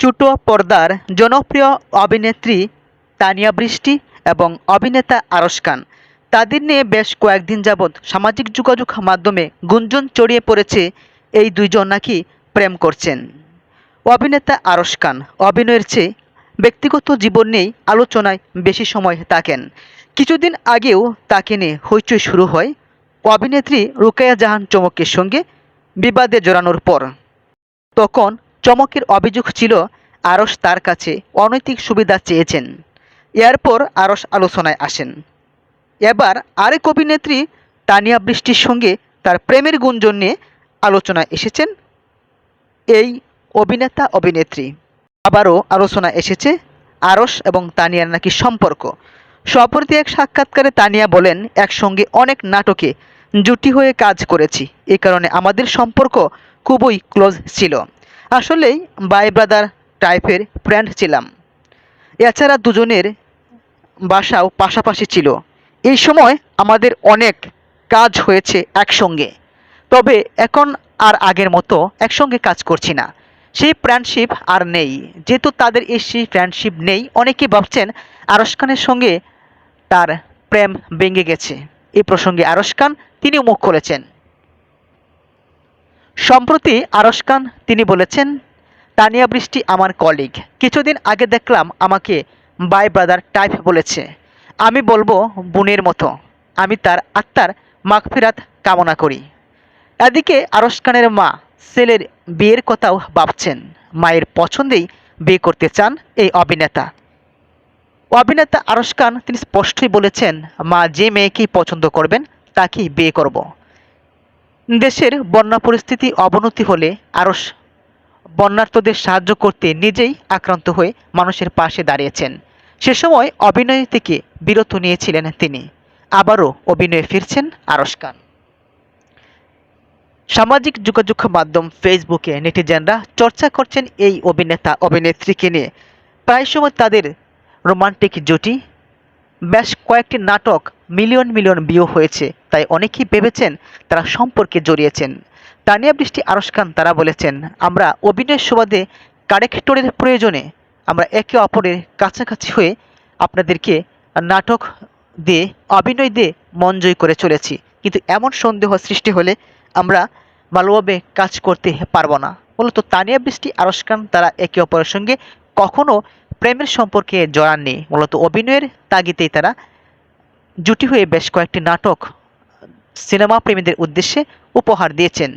ছোট পর্দার জনপ্রিয় অভিনেত্রী তানিয়া বৃষ্টি এবং অভিনেতা আরশ খান। তাদের নিয়ে বেশ কয়েকদিন যাবৎ সামাজিক যোগাযোগ মাধ্যমে গুঞ্জন ছড়িয়ে পড়েছে এই দুইজন নাকি প্রেম করছেন। অভিনেতা আরশ খান অভিনয়ের চেয়ে ব্যক্তিগত জীবন নিয়েই আলোচনায় বেশি সময় থাকেন। কিছুদিন আগেও তাকে নিয়ে হইচই শুরু হয়। অভিনেত্রী রুকায়া জাহান চমকের সঙ্গে বিবাদে জড়ানোর পর। তখন চমকের অভিযোগ ছিল আরস তার কাছে অনৈতিক সুবিধা চেয়েছেন। এরপর আরস আলোচনায় আসেন। এবার আরেক অভিনেত্রী তানিয়া বৃষ্টির সঙ্গে তার প্রেমের গুঞ্জন নিয়ে আলোচনায় এসেছেন এই অভিনেতা অভিনেত্রী। আবারও আলোচনা এসেছে আরস এবং তানিয়ার নাকি সম্পর্ক। সম্প্রতি এক সাক্ষাৎকারে তানিয়া বলেন, একসঙ্গে অনেক নাটকে জুটি হয়ে কাজ করেছি। এ কারণে আমাদের সম্পর্ক খুবই ক্লোজ ছিল। আসলেই বাই ব্রাদার টাইপের ফ্রেন্ড ছিলাম। এছাড়া দুজনের বাসাও পাশাপাশি ছিল। এই সময় আমাদের অনেক কাজ হয়েছে একসঙ্গে। তবে এখন আর আগের মতো একসঙ্গে কাজ করছি না। সেই ফ্রেন্ডশিপ আর নেই। যেহেতু তাদের এই সেই ফ্রেন্ডশিপ নেই, অনেকে ভাবছেন আরশ খানের সঙ্গে তার প্রেম ভেঙে গেছে। এই প্রসঙ্গে আরশ খান তিনিও মুখ খুলেছেন। সম্প্রতি আরশ খান তিনি বলেছেন, তানিয়া বৃষ্টি আমার কলিগ কিছুদিন আগে দেখলাম আমাকে বাই ব্রাদার টাইপ বলেছে। আমি বলব, বোনের মতো। আমি তার আত্মার মাগফিরাত কামনা করি। এদিকে আরশ খানের মা ছেলের বিয়ের কথাও ভাবছেন। মায়ের পছন্দেই বিয়ে করতে চান এই অভিনেতা। অভিনেতা আরশ খান তিনি স্পষ্টই বলেছেন, মা যে মেয়েকেই পছন্দ করবেন, তাকেই বিয়ে করব। দেশের বন্যা পরিস্থিতি অবনতি হলে আরশ বন্যার্তদের সাহায্য করতে নিজেই আক্রান্ত হয়ে মানুষের পাশে দাঁড়িয়েছেন। সে সময় অভিনয় থেকে বিরত নিয়েছিলেন তিনি। আবারও অভিনয়ে ফিরছেন আরশ খান। সামাজিক যোগাযোগ মাধ্যম ফেসবুকে নেটিজেনরা চর্চা করছেন এই অভিনেতা অভিনেত্রীকে নিয়ে। প্রায় সময় তাদের রোমান্টিক জুটি, বেশ কয়েকটি নাটক, মিলিয়ন মিলিয়ন ভিউ হয়েছে। তাই অনেকেই ভেবেছেন তারা সম্পর্কে জড়িয়েছেন। তানিয়া বৃষ্টি আরশ খান তারা বলেছেন, আমরা অভিনয়ের সুবাদে কারেক্টরের প্রয়োজনে আমরা একে অপরের কাছাকাছি হয়ে আপনাদেরকে নাটক দিয়ে, অভিনয় দিয়ে মন জয় করে চলেছি। কিন্তু এমন সন্দেহ সৃষ্টি হলে আমরা ভালোভাবে কাজ করতে পারব না। মূলত তানিয়া বৃষ্টি আরশ খান তারা একে অপরের সঙ্গে কখনো প্রেমের সম্পর্কে জড়াননি। মূলত অভিনয়ের তাগিতেই তারা জুটি হয়ে বেশ কয়েকটি নাটক সিনেমা প্রেমীদের উদ্দেশ্যে উপহার দিয়েছেন।